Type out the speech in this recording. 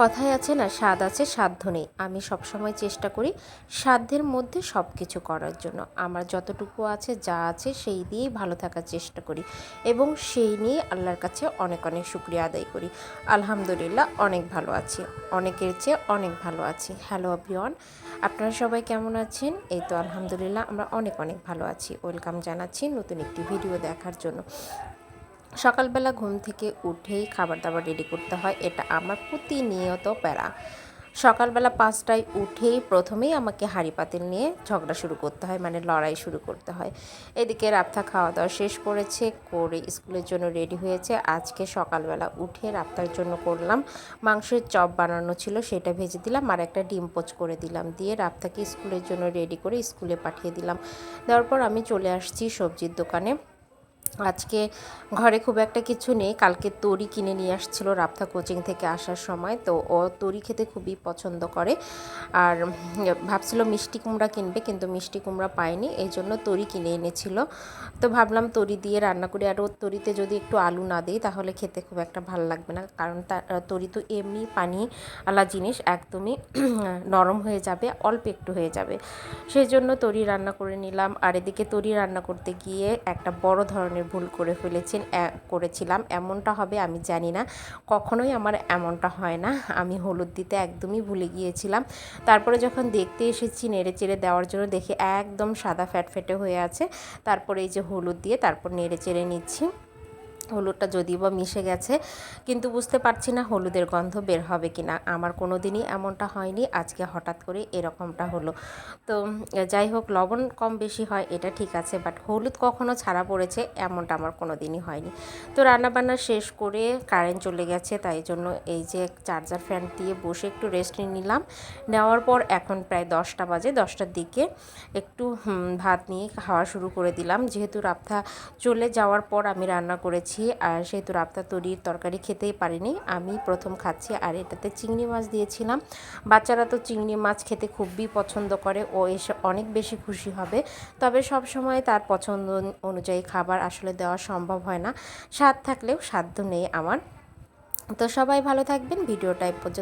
কথায় আছে না, স্বাদ আছে, সাধ্য নেই। আমি সবসময় চেষ্টা করি সাধ্যের মধ্যে সব কিছু করার জন্য। আমার যতটুকু আছে, যা আছে, সেই দিয়েই ভালো থাকার চেষ্টা করি এবং সেই নিয়ে আল্লাহর কাছে অনেক অনেক শুক্রিয়া আদায় করি। আলহামদুলিল্লাহ, অনেক ভালো আছি। অনেকের চেয়ে অনেক ভালো আছি। হ্যালো অভিয়ন আপনারা সবাই কেমন আছেন? এই তো আলহামদুলিল্লাহ, আমরা অনেক অনেক ভালো আছি। ওয়েলকাম জানাচ্ছি নতুন একটি ভিডিও দেখার জন্য। সকালবেলা ঘুম থেকে উঠেই খাবার দাবার রেডি করতে হয়। এটা আমার প্রতিনিয়ত প্যারা। সকালবেলা পাঁচটায় উঠেই প্রথমেই আমাকে হাঁড়ি পাতিল নিয়ে ঝগড়া শুরু করতে হয় মানে লড়াই শুরু করতে হয়। এদিকে রাপ্তা খাওয়া দাওয়া শেষ করেছে, করে স্কুলের জন্য রেডি হয়েছে। আজকে সকালবেলা উঠে রাপ্তার জন্য করলাম। মাংসের চপ বানানো ছিল, সেটা ভেজে দিলাম আর একটা ডিম পোচ করে দিলাম। দিয়ে রাপ্তাকে স্কুলের জন্য রেডি করে স্কুলে পাঠিয়ে দিলাম। দেওয়ার পর আমি চলে আসছি সবজির দোকানে। আজকে ঘরে খুব একটা কিছু নেই। কালকে তরি কিনে নিয়ে আসছিল রাপ্তা কোচিং থেকে আসার সময়। তো ও তরি খেতে খুবই পছন্দ করে। আর ভাবছিল মিষ্টি কুমড়া কিনবে, কিন্তু মিষ্টি কুমড়া পায়নি। এই জন্য তরি কিনে এনেছিল। তো ভাবলাম তরি দিয়ে রান্না করি। আর ওর তরিতে যদি একটু আলু না দিই, তাহলে খেতে খুব একটা ভালো লাগবে না। কারণ তার তরি তো এমনি পানি আলা জিনিস, একদমই নরম হয়ে যাবে, অল্প একটু হয়ে যাবে। সেই জন্য তরি রান্না করে নিলাম। আর এদিকে তরি রান্না করতে গিয়ে একটা বড় ধরনের ভুল করে ফেলেছি করেছিলাম। এমনটা হবে, আমি জানি না। কখনোই আমার এমনটা হয় না। আমি হলুদ দিতে একদমই ভুলে গিয়েছিলাম। তারপরে যখন দেখতে এসেছি, নেড়ে চেড়ে দেওয়ার জন্য দেখি একদম সাদা ফ্যাট ফ্যাটফেটে হয়ে আছে। তারপরে এই যে হলুদ দিয়ে তারপর নেড়ে চেড়ে নিচ্ছি। হলুদটা যদিও বা মিশে গেছে, কিন্তু বুঝতে পারছি না হলুদের গন্ধ বের হবে কি না আমার কোনো দিনই এমনটা হয়নি, আজকে হঠাৎ করে এরকমটা হলো। তো যাই হোক, লবণ কম বেশি হয়, এটা ঠিক আছে বাট হলুদ কখনো ছাড়া পড়েছে, এমনটা আমার কোনো দিনই হয়নি। তো রান্নাবান্না শেষ করে কারেন্ট চলে গেছে, তাই জন্য এই যে চার্জার ফ্যান দিয়ে বসে একটু রেস্ট নিলাম। নেওয়ার পর এখন প্রায় দশটা বাজে, দশটার দিকে একটু ভাত নিয়ে খাওয়া শুরু করে দিলাম। যেহেতু রাপ্তা চলে যাওয়ার পর আমি রান্না করেছি আর সেহেতু রাপ্তা তরির তরকারি খেতেই পারিনি। আমি প্রথম খাচ্ছি আর এটাতে চিংড়ি মাছ দিয়েছিলাম। বাচ্চারা তো চিংড়ি মাছ খেতে খুবই পছন্দ করে, ও এসে অনেক বেশি খুশি হবে। তবে সব সময় তার পছন্দ অনুযায়ী খাবার আসলে দেওয়া সম্ভব হয় না। স্বাদ থাকলেও সাধ্য নেই আমার। তো সবাই ভালো থাকবেন। ভিডিওটা পর্যন্ত